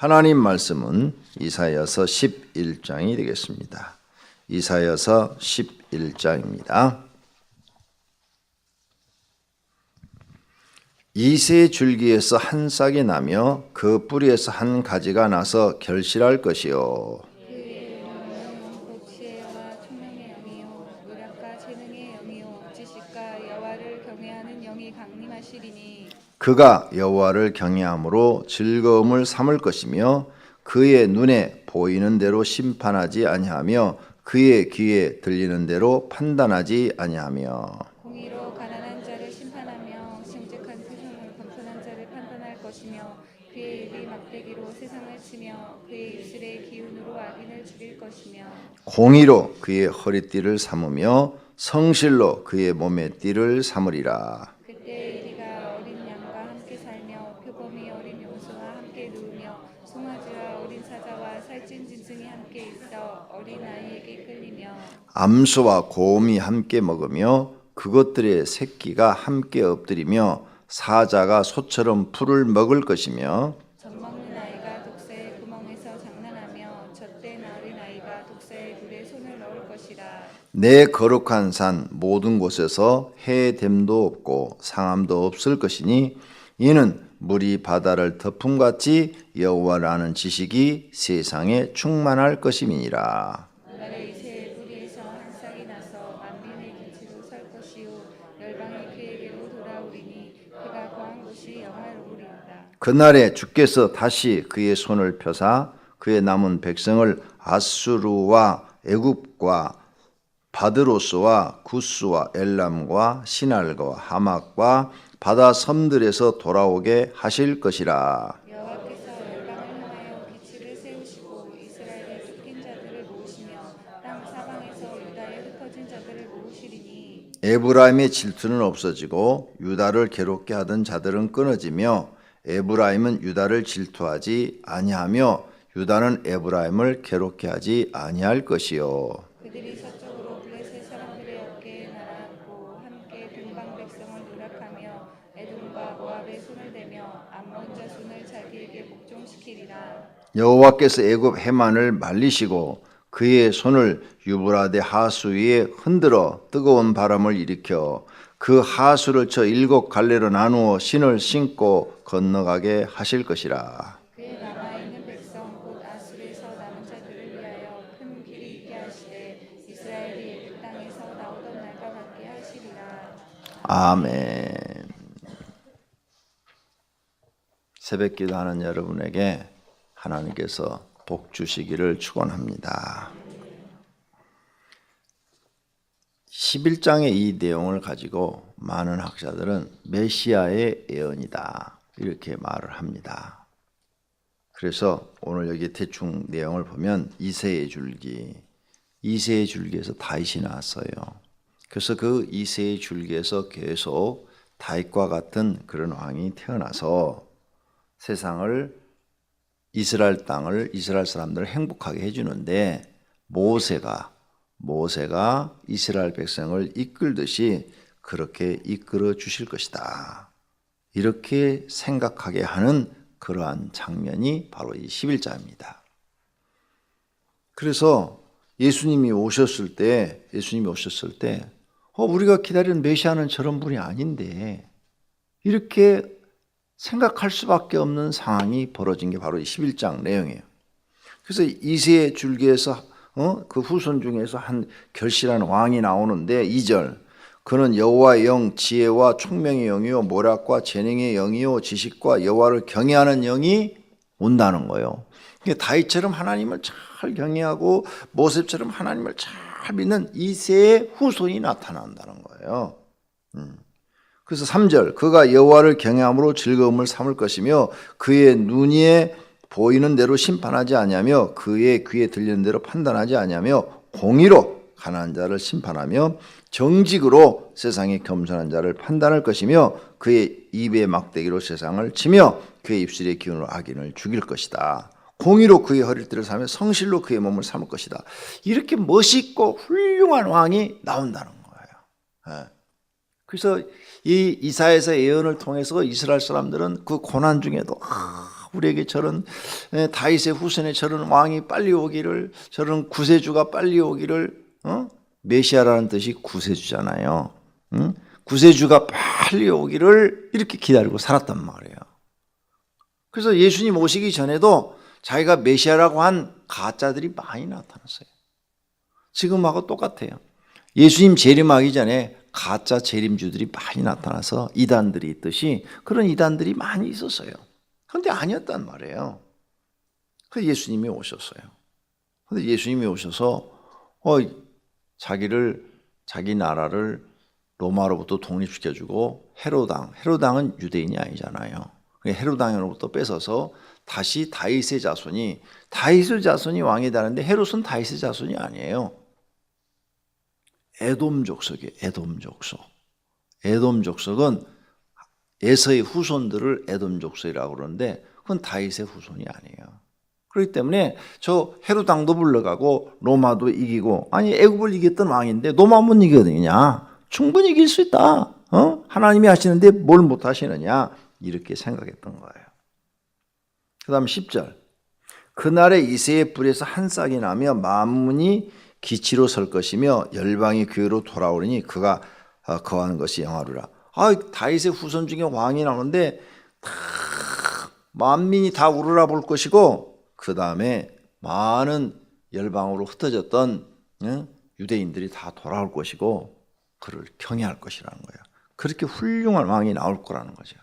하나님 말씀은 이사여서 11장이 되겠습니다. 이사여서 11장입니다. 이세 줄기에서 한 싹이 나며 그 뿌리에서 한 가지가 나서 결실할 것이요 복시의 여와 총명의 영이요 의략과 재능의 영이요 지식과 여와를 경외하는 영이 강림하시리니 그가 여호와를 경외함으로 즐거움을 삼을 것이며 그의 눈에 보이는 대로 심판하지 아니하며 그의 귀에 들리는 대로 판단하지 아니하며 공의로 가난한 자를 심판하며 심직한 표정을 검토한 자를 판단할 것이며 그의 입이 막대기로 세상을 치며 그의 입술의 기운으로 악인을 죽일 것이며 공의로 그의 허리띠를 삼으며 성실로 그의 몸의 띠를 삼으리라. 그때 이리가 어린 양과 함께 살며 표범이 어린 용수와 함께 누우며 송아지와 어린 사자와 살찐 짐승이 함께 있어 어린 아이에게 끌리며 암소와 곰이 함께 먹으며 그것들의 새끼가 함께 엎드리며 사자가 소처럼 풀을 먹을 것이며 내 거룩한 산 모든 곳에서 해됨도 없고 상함도 없을 것이니 이는 물이 바다를 덮음같이 여호와를 아는 지식이 세상에 충만할 것임이니라. 나라의 새 뿌리에서 한 싹이 나서 만민의 기치로 설 것이요 열방이 그에게로 돌아오리니 그가 거한 곳이 영화로우리이다 그날에 주께서 다시 그의 손을 펴사 그의 남은 백성을 아수르와 애굽과 바드로스와 구스와 엘람과 시날과 하막과 바다 섬들에서 돌아오게 하실 것이라. 에브라임의 질투는 없어지고 유다를 괴롭게 하던 자들은 끊어지며 에브라임은 유다를 질투하지 아니하며 유다는 에브라임을 괴롭게 하지 아니할 것이요. 그들이 서쪽으로 블레셋 사람들의 어깨에 날아앉고 함께 동방 백성을 노력하며 에돔과 모압의 손을 대며 암몬 자손을 자기에게 복종시키리라 여호와께서 애굽 해만을 말리시고 그의 손을 유브라데 하수 위에 흔들어 뜨거운 바람을 일으켜 그 하수를 쳐 일곱 갈래로 나누어 신을 신고 건너가게 하실 것이라. 아멘. 새벽 기도하는 여러분에게 하나님께서 복 주시기를 축원합니다. 11장의 이 내용을 가지고 많은 학자들은 메시아의 예언이다. 이렇게 말을 합니다. 그래서 오늘 여기 대충 내용을 보면 이세의 줄기, 이세의 줄기에서 다윗이 나왔어요. 그래서 그 이세의 줄기에서 계속 다윗과 같은 그런 왕이 태어나서 세상을 이스라엘 땅을 이스라엘 사람들을 행복하게 해주는데 모세가 모세가 이스라엘 백성을 이끌듯이 그렇게 이끌어 주실 것이다. 이렇게 생각하게 하는 그러한 장면이 바로 이 11자입니다. 그래서 예수님이 오셨을 때, 예수님이 오셨을 때, 어, 우리가 기다리는 메시아는 저런 분이 아닌데, 이렇게 생각할 수밖에 없는 상황이 벌어진 게 바로 이 11장 내용이에요. 그래서 이세 줄기에서 어? 그 후손 중에서 한 결실한 왕이 나오는데 2절 그는 여호와의 영 지혜와 총명의 영이요 모략과 재능의 영이요 지식과 여호와를 경외하는 영이 온다는 거예요. 그러니까 다윗처럼 하나님을 잘 경외하고 모세처럼 하나님을 잘 믿는 이세의 후손이 나타난다는 거예요. 음. 그래서 3절 그가 여호와를 경외함으로 즐거움을 삼을 것이며 그의 눈에 보이는 대로 심판하지 아니하며 그의 귀에 들리는 대로 판단하지 아니하며 공의로 가난한 자를 심판하며 정직으로 세상에 겸손한 자를 판단할 것이며 그의 입에 막대기로 세상을 치며 그의 입술의 기운으로 악인을 죽일 것이다. 공의로 그의 허리띠를 삼며 성실로 그의 몸을 삼을 것이다. 이렇게 멋있고 훌륭한 왕이 나온다는 거예요. 예. 그래서 이 이사에서 예언을 통해서 이스라엘 사람들은 그 고난 중에도 아, 우리에게 저런 에, 다윗의 후손에 저런 왕이 빨리 오기를 저런 구세주가 빨리 오기를 어? 메시아라는 뜻이 구세주잖아요. 응? 구세주가 빨리 오기를 이렇게 기다리고 살았단 말이에요. 그래서 예수님 오시기 전에도 자기가 메시아라고 한 가짜들이 많이 나타났어요. 지금하고 똑같아요. 예수님 재림하기 전에 가짜 재림주들이 많이 나타나서 이단들이 있듯이 그런 이단들이 많이 있었어요. 그런데 아니었단 말이에요. 그 예수님이 오셨어요. 근데 예수님이 오셔서 어 자기를 자기 나라를 로마로부터 독립시켜주고 헤로당 헤로당은 유대인이 아니잖아요. 그 헤로당으로부터 뺏어서 다시 다윗의 자손이 다윗의 자손이 왕이 되는데 헤롯은 다윗의 자손이 아니에요. 에돔 족속이에요. 에돔 족속. 에돔 족속은 에서의 후손들을 에돔 족속이라고 그러는데 그건 다윗의 후손이 아니에요. 그렇기 때문에 저 헤로당도 불러가고 로마도 이기고 아니 애굽을 이겼던 왕인데 로마 못 이기거든요. 충분히 이길 수 있다. 어? 하나님이 하시는데 뭘 못 하시느냐 이렇게 생각했던 거예요. 그다음 10절. 그날에 이새의 뿔에서 한 싹이 나며 만문이 기치로 설 것이며 열방이 교회로 돌아오리니 그가 어, 거하는 것이 영화로라. 아, 다윗의 후손 중에 왕이 나오는데 다 만민이 다 우러러 볼 것이고 그 다음에 많은 열방으로 흩어졌던 응? 유대인들이 다 돌아올 것이고 그를 경외할 것이라는 거예요. 그렇게 훌륭한 왕이 나올 거라는 거죠.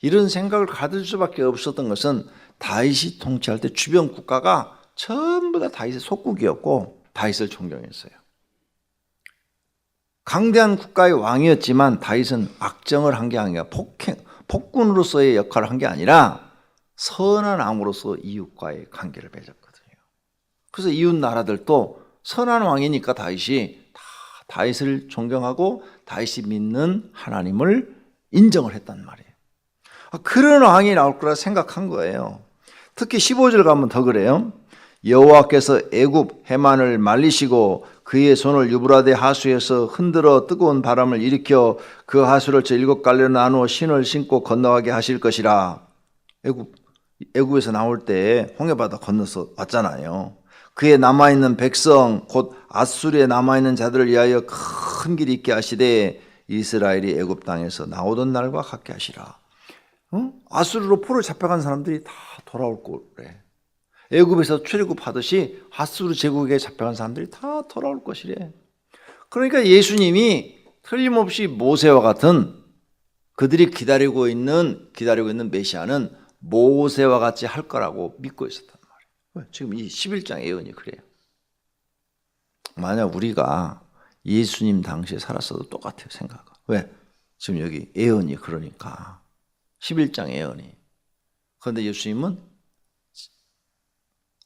이런 생각을 가질 수밖에 없었던 것은 다윗이 통치할 때 주변 국가가 전부 다 다윗의 속국이었고 다윗을 존경했어요. 강대한 국가의 왕이었지만 다윗은 악정을 한 게 아니라 폭행, 폭군으로서의 역할을 한 게 아니라 선한 왕으로서 이웃과의 관계를 맺었거든요. 그래서 이웃 나라들도 선한 왕이니까 다윗이 다 다윗을 존경하고 다윗이 믿는 하나님을 인정을 했단 말이에요. 아, 그런 왕이 나올 거라 생각한 거예요. 특히 15절 가면 더 그래요. 여호와께서 애굽 해만을 말리시고 그의 손을 유브라데 하수에서 흔들어 뜨거운 바람을 일으켜 그 하수를 저 일곱 갈래로 나누어 신을 신고 건너가게 하실 것이라. 애굽 애굽에서 나올 때 홍해바다 건너서 왔잖아요. 그의 남아 있는 백성 곧 아수르에 남아 있는 자들을 위하여 큰 길이 있게 하시되 이스라엘이 애굽 땅에서 나오던 날과 같게 하시라. 어? 아수르로 포로 잡혀간 사람들이 다 돌아올 거래. 애굽에서 출애굽하듯이 아수르 제국에 잡혀간 사람들이 다 돌아올 것이래. 그러니까 예수님이 틀림없이 모세와 같은 그들이 기다리고 있는 기다리고 있는 메시아는 모세와 같이 할 거라고 믿고 있었단 말이에요. 왜? 지금 이 11장 예언이 그래요. 만약 우리가 예수님 당시에 살았어도 똑같아요, 생각은. 왜? 지금 여기 예언이 그러니까. 11장 예언이. 그런데 예수님은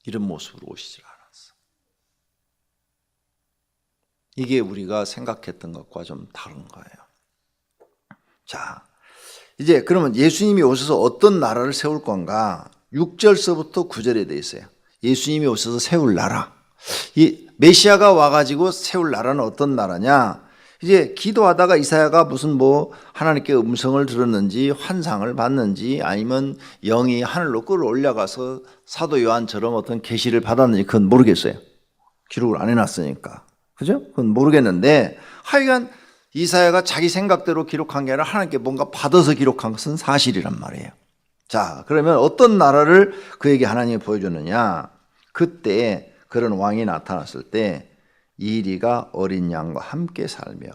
이런 모습으로 오시질 않았어. 이게 우리가 생각했던 것과 좀 다른 거예요. 자, 이제 그러면 예수님이 오셔서 어떤 나라를 세울 건가? 6절서부터 9절에 돼 있어요. 예수님이 오셔서 세울 나라. 이 메시아가 와가지고 세울 나라는 어떤 나라냐? 이제 기도하다가 이사야가 무슨 뭐 하나님께 음성을 들었는지 환상을 봤는지 아니면 영이 하늘로 끌어올려가서 사도 요한처럼 어떤 계시를 받았는지 그건 모르겠어요. 기록을 안 해놨으니까. 그죠? 그건 모르겠는데 하여간 이사야가 자기 생각대로 기록한 게 아니라 하나님께 뭔가 받아서 기록한 것은 사실이란 말이에요. 자, 그러면 어떤 나라를 그에게 하나님이 보여줬느냐? 그때 그런 왕이 나타났을 때 이리가 어린 양과 함께 살며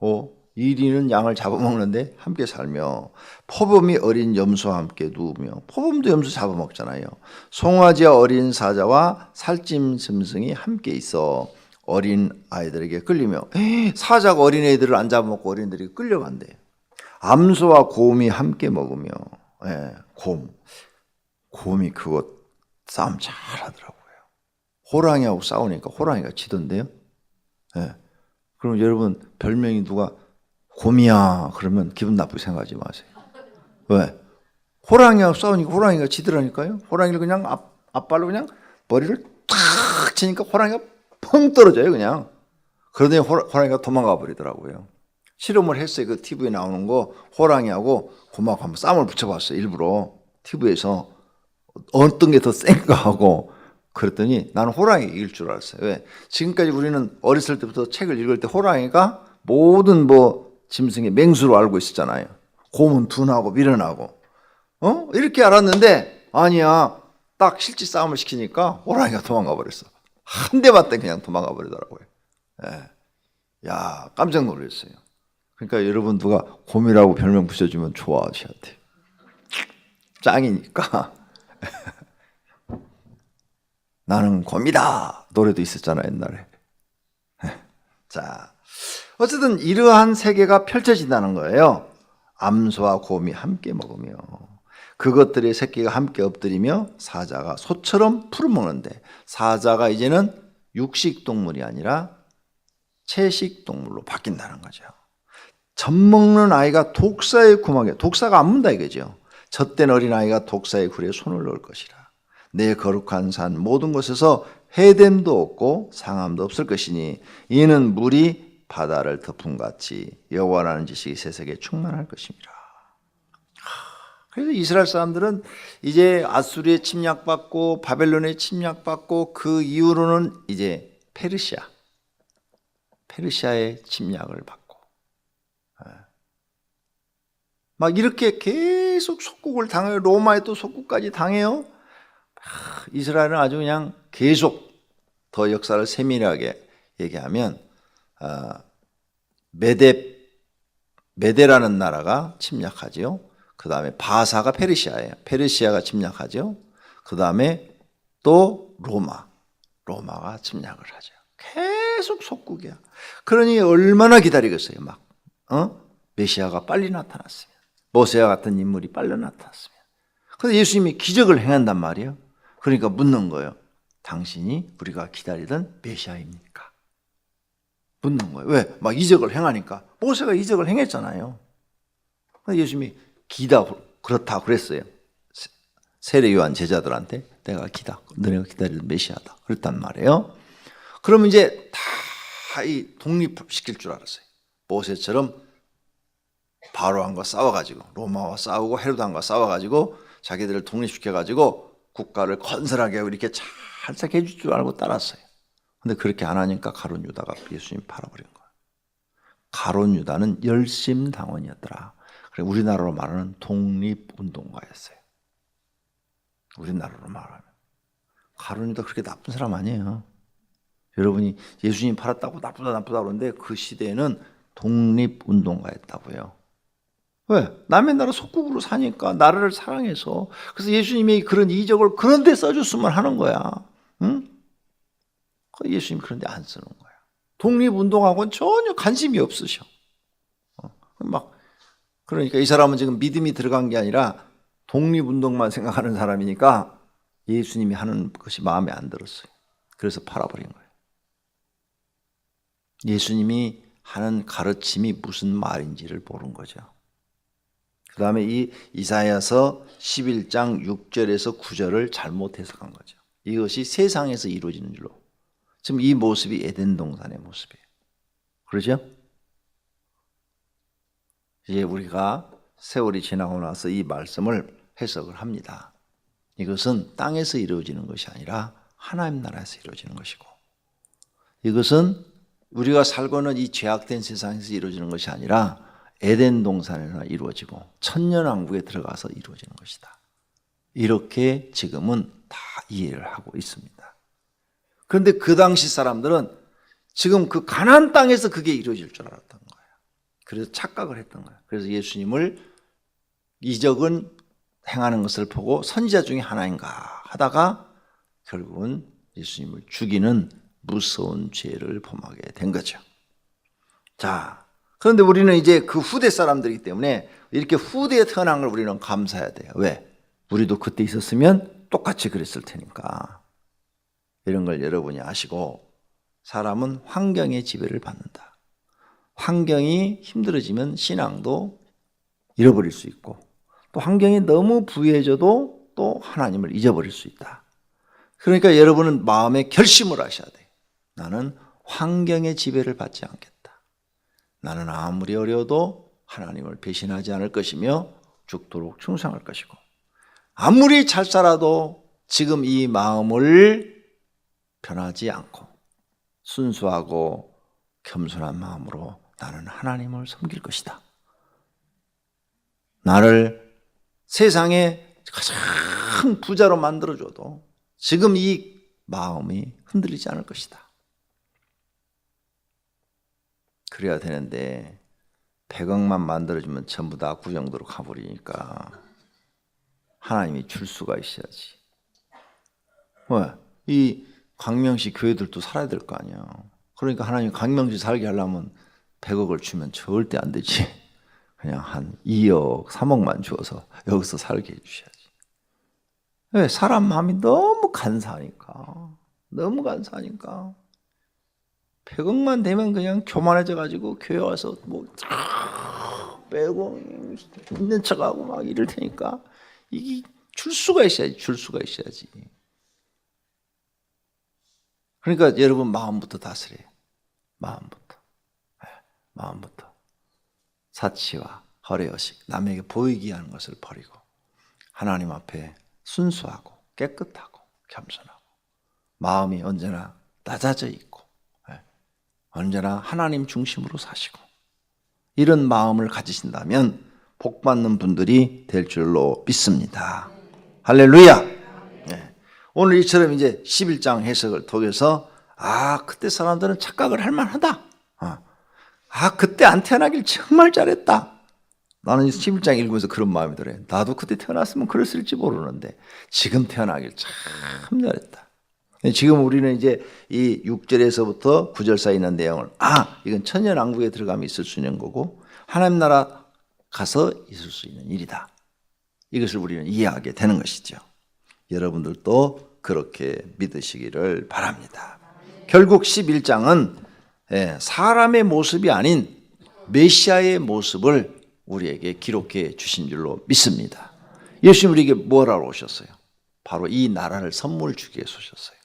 오, 이리는 양을 잡아먹는데 함께 살며 포범이 어린 염소와 함께 누우며 포범도 염소 잡아먹잖아요. 송아지와 어린 사자와 살찜 짐승이 함께 있어 어린 아이들에게 끌리며 에이, 사자가 어린 애들을 안 잡아먹고 어린들이 끌려간대. 암소와 곰이 함께 먹으며 예, 곰 곰이 그거 싸움 잘하더라고요. 호랑이하고 싸우니까 호랑이가 지던데요. 예. 그럼 여러분 별명이 누가 곰이야 그러면 기분 나쁘게 생각하지 마세요. 왜? 호랑이하고 싸우니까 호랑이가 지더라니까요. 호랑이를 그냥 앞, 앞발로 그냥 머리를 탁 치니까 호랑이가 펑 떨어져요 그냥. 호, 호랑이가 도망가 버리더라고요. 실험을 했어요. 그 TV에 나오는 거 호랑이하고 곰하고 한번 싸움을 붙여봤어요. 일부러 TV에서 어떤 게 더 센가 하고 그랬더니 나는 호랑이 이길 줄 알았어요. 왜? 지금까지 우리는 어렸을 때부터 책을 읽을 때 호랑이가 모든 뭐 짐승의 맹수로 알고 있었잖아요. 곰은 둔하고 미련하고. 어? 이렇게 알았는데 아니야. 딱 실제 싸움을 시키니까 호랑이가 도망가 버렸어. 한 대 맞대 그냥 도망가 버리더라고요. 예. 야, 깜짝 놀랐어요. 그러니까 여러분 누가 곰이라고 별명 붙여주면 좋아하셔야 돼. 짱이니까. 나는 곰이다 노래도 있었잖아 옛날에. 자, 어쨌든 이러한 세계가 펼쳐진다는 거예요. 암소와 곰이 함께 먹으며 그것들의 새끼가 함께 엎드리며 사자가 소처럼 풀어먹는데 사자가 이제는 육식 동물이 아니라 채식 동물로 바뀐다는 거죠. 젖 먹는 아이가 독사의 구멍에 독사가 안 문다 이거죠. 젖된 어린 아이가 독사의 굴에 손을 넣을 것이라. 내 거룩한 산 모든 곳에서 해됨도 없고 상함도 없을 것이니 이는 물이 바다를 덮음 같이 여호와라는 지식이 세상에 충만할 것입니다. 그래서 이스라엘 사람들은 이제 아수르에 침략받고 바벨론에 침략받고 그 이후로는 이제 페르시아 페르시아의 침략을 받고 예. 막 이렇게 계속 속국을 당해요. 로마에 또 속국까지 당해요. 하, 이스라엘은 아주 그냥 계속 더 역사를 세밀하게 얘기하면 아, 메데 메데라는 나라가 침략하지요. 그 다음에 바사가 페르시아예요. 페르시아가 침략하죠. 그 다음에 또 로마, 로마가 침략을 하죠. 계속 속국이야. 그러니 얼마나 기다리겠어요, 막. 어? 메시아가 빨리 나타났으면. 모세와 같은 인물이 빨리 나타났으면. 근데 예수님이 기적을 행한단 말이에요. 그러니까 묻는 거예요. 당신이 우리가 기다리던 메시아입니까? 묻는 거예요. 왜? 막 이적을 행하니까. 모세가 이적을 행했잖아요. 예수님이 기다 그렇다 그랬어요. 세- 세례 요한 제자들한테 내가 기다 너네가 기다리던 메시아다 그랬단 말이에요. 그러면 이제 다 이 독립시킬 줄 알았어요. 모세처럼 바로왕과 싸워가지고 로마와 싸우고 헤로단과 싸워가지고 자기들을 독립시켜가지고 국가를 건설하게 하고 이렇게 살짝 해줄 줄 알고 따랐어요. 근데 그렇게 안 하니까 가론 유다가 예수님 팔아버린 거예요. 가론 유다는 열심 당원이었더라. 그래 우리나라로 말하는 독립운동가였어요. 우리나라로 말하면 가론 유다 그렇게 나쁜 사람 아니에요. 여러분이 예수님 팔았다고 나쁘다 나쁘다 그러는데 그 시대에는 독립운동가였다고요. 왜? 남의 나라 속국으로 사니까 나라를 사랑해서 그래서 예수님이 그런 이적을 그런 데 써줬으면 하는 거야. 응? 그 예수님 그런 데 안 쓰는 거야. 독립운동하고는 전혀 관심이 없으셔. 어, 막 그러니까 이 사람은 지금 믿음이 들어간 게 아니라 독립운동만 생각하는 사람이니까 예수님이 하는 것이 마음에 안 들었어요. 그래서 팔아버린 거예요. 예수님이 하는 가르침이 무슨 말인지를 모른 거죠. 그 다음에 이 이사야서 11장 6절에서 9절을 잘못 해석한 거죠. 이것이 세상에서 이루어지는 줄로. 지금 이 모습이 에덴 동산의 모습이에요. 그러죠? 이제 우리가 세월이 지나고 나서 이 말씀을 해석을 합니다. 이것은 땅에서 이루어지는 것이 아니라 하나님 나라에서 이루어지는 것이고 이것은 우리가 살고 있는 이 죄악된 세상에서 이루어지는 것이 아니라 에덴 동산에서 이루어지고 천년 왕국에 들어가서 이루어지는 것이다. 이렇게 지금은 다 이해를 하고 있습니다. 그런데 그 당시 사람들은 지금 그 가나안 땅에서 그게 이루어질 줄 알았던 거예요. 그래서 착각을 했던 거예요. 그래서 예수님을 이적은 행하는 것을 보고 선지자 중에 하나인가 하다가 결국은 예수님을 죽이는 무서운 죄를 범하게 된 거죠. 자, 그런데 우리는 이제 그 후대 사람들이기 때문에 이렇게 후대에 태어난 걸 우리는 감사해야 돼요. 왜? 우리도 그때 있었으면 똑같이 그랬을 테니까. 이런 걸 여러분이 아시고 사람은 환경의 지배를 받는다. 환경이 힘들어지면 신앙도 잃어버릴 수 있고 또 환경이 너무 부유해져도 또 하나님을 잊어버릴 수 있다. 그러니까 여러분은 마음에 결심을 하셔야 돼요. 나는 환경의 지배를 받지 않겠다. 나는 아무리 어려워도 하나님을 배신하지 않을 것이며 죽도록 충성할 것이고 아무리 잘 살아도 지금 이 마음을 변하지 않고 순수하고 겸손한 마음으로 나는 하나님을 섬길 것이다. 나를 세상에 가장 부자로 만들어줘도 지금 이 마음이 흔들리지 않을 것이다. 그래야 되는데 100억만 만들어주면 전부 다 구정도로 가버리니까 하나님이 줄 수가 있어야지. 왜? 이 광명시 교회들도 살아야 될 거 아니야. 그러니까 하나님 광명시 살게 하려면 100억을 주면 절대 안 되지. 그냥 한 2억, 3억만 주어서 여기서 살게 해주셔야지. 왜? 사람 마음이 너무 간사하니까. 너무 간사하니까. 100억만 되면 그냥 교만해져 가지고 교회 와서 뭐 빼고 있는 척하고 막 이럴 테니까 이게 줄 수가 있어야지 줄 수가 있어야지. 그러니까 여러분 마음부터 다스려 마음부터. 예, 마음부터. 사치와 허례의식 남에게 보이기 하는 것을 버리고 하나님 앞에 순수하고 깨끗하고 겸손하고 마음이 언제나 낮아져 있고 예, 언제나 하나님 중심으로 사시고 이런 마음을 가지신다면 복 받는 분들이 될 줄로 믿습니다. 할렐루야. 네. 오늘 이처럼 이제 11장 해석을 통해서 아 그때 사람들은 착각을 할 만하다. 아, 아 그때 안 태어나길 정말 잘했다. 나는 11장 읽으면서 그런 마음이 들어요. 나도 그때 태어났으면 그랬을지 모르는데 지금 태어나길 참 잘했다. 지금 우리는 이제 이 6절에서부터 9절 사이 있는 내용을 아 이건 천년왕국에 들어가면 있을 수 있는 거고 하나님 나라 가서 있을 수 있는 일이다. 이것을 우리는 이해하게 되는 것이죠. 여러분들도 그렇게 믿으시기를 바랍니다. 결국 11장은 예, 사람의 모습이 아닌 메시아의 모습을 우리에게 기록해 주신 줄로 믿습니다. 예수님 우리에게 뭐라고 오셨어요? 바로 이 나라를 선물 주기 위해서 오셨어요.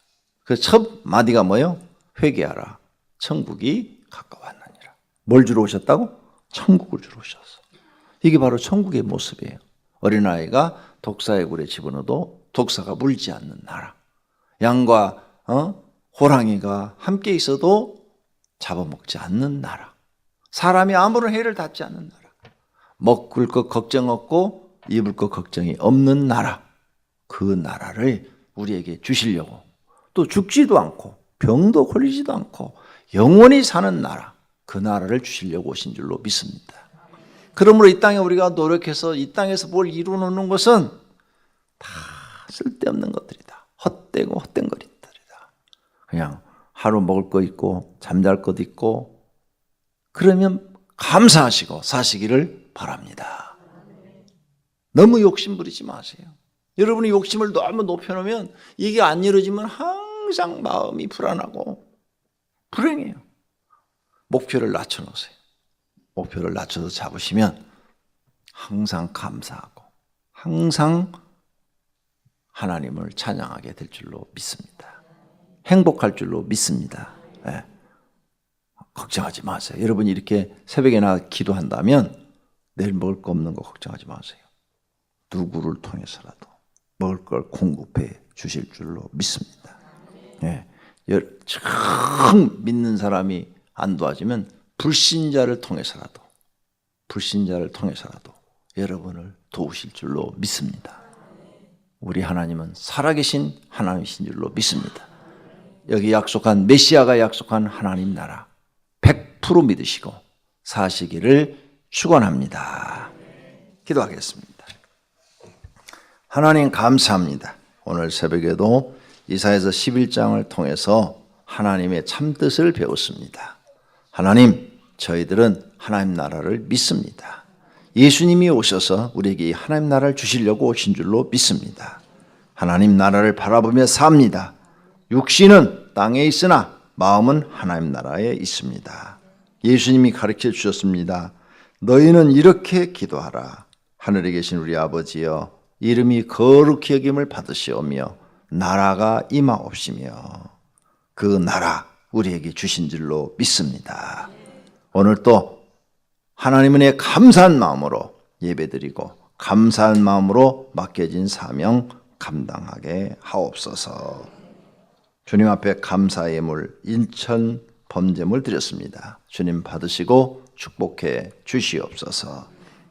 그 첫 마디가 뭐예요? 회개하라. 천국이 가까웠느니라. 뭘 주러 오셨다고? 천국을 주러 오셨어. 이게 바로 천국의 모습이에요. 어린아이가 독사의 굴에 집어넣어도 독사가 물지 않는 나라. 양과 어? 호랑이가 함께 있어도 잡아먹지 않는 나라. 사람이 아무런 해를 닿지 않는 나라. 먹을 것 걱정 없고 입을 것 걱정이 없는 나라. 그 나라를 우리에게 주시려고 또 죽지도 않고 병도 걸리지도 않고 영원히 사는 나라. 그 나라를 주시려고 오신 줄로 믿습니다. 그러므로 이 땅에 우리가 노력해서 이 땅에서 뭘 이루는 것은 다 쓸데없는 것들이다. 헛되고 헛된 것들이다. 그냥 하루 먹을 거 있고 잠잘 것 있고 그러면 감사하시고 사시기를 바랍니다. 너무 욕심 부리지 마세요. 여러분이 욕심을 너무 높여놓으면 이게 안 이루어지면 항상 마음이 불안하고 불행해요. 목표를 낮춰놓으세요. 목표를 낮춰서 잡으시면 항상 감사하고 항상 하나님을 찬양하게 될 줄로 믿습니다. 행복할 줄로 믿습니다. 예. 걱정하지 마세요. 여러분이 이렇게 새벽에 나 기도한다면 내일 먹을 거 없는 거 걱정하지 마세요. 누구를 통해서라도 먹을 걸 공급해 주실 줄로 믿습니다. 예. 참 믿는 사람이 안 도와지면 불신자를 통해서라도 불신자를 통해서라도 여러분을 도우실 줄로 믿습니다. 우리 하나님은 살아계신 하나님이신 줄로 믿습니다. 여기 약속한 메시아가 약속한 하나님 나라 100% 믿으시고 사시기를 축원합니다. 기도하겠습니다. 하나님 감사합니다. 오늘 새벽에도 이사에서 11장을 통해서 하나님의 참뜻을 배웠습니다. 하나님, 저희들은 하나님 나라를 믿습니다. 예수님이 오셔서 우리에게 이 하나님 나라를 주시려고 오신 줄로 믿습니다. 하나님 나라를 바라보며 삽니다. 육신은 땅에 있으나 마음은 하나님 나라에 있습니다. 예수님이 가르쳐 주셨습니다. 너희는 이렇게 기도하라. 하늘에 계신 우리 아버지여, 이름이 거룩히 여김을 받으시오며 나라가 임하옵시며 그 나라 우리에게 주신 줄로 믿습니다. 오늘 또 하나님은 감사한 마음으로 예배드리고 감사한 마음으로 맡겨진 사명 감당하게 하옵소서. 주님 앞에 감사의 물 일천 범죄물 드렸습니다. 주님 받으시고 축복해 주시옵소서.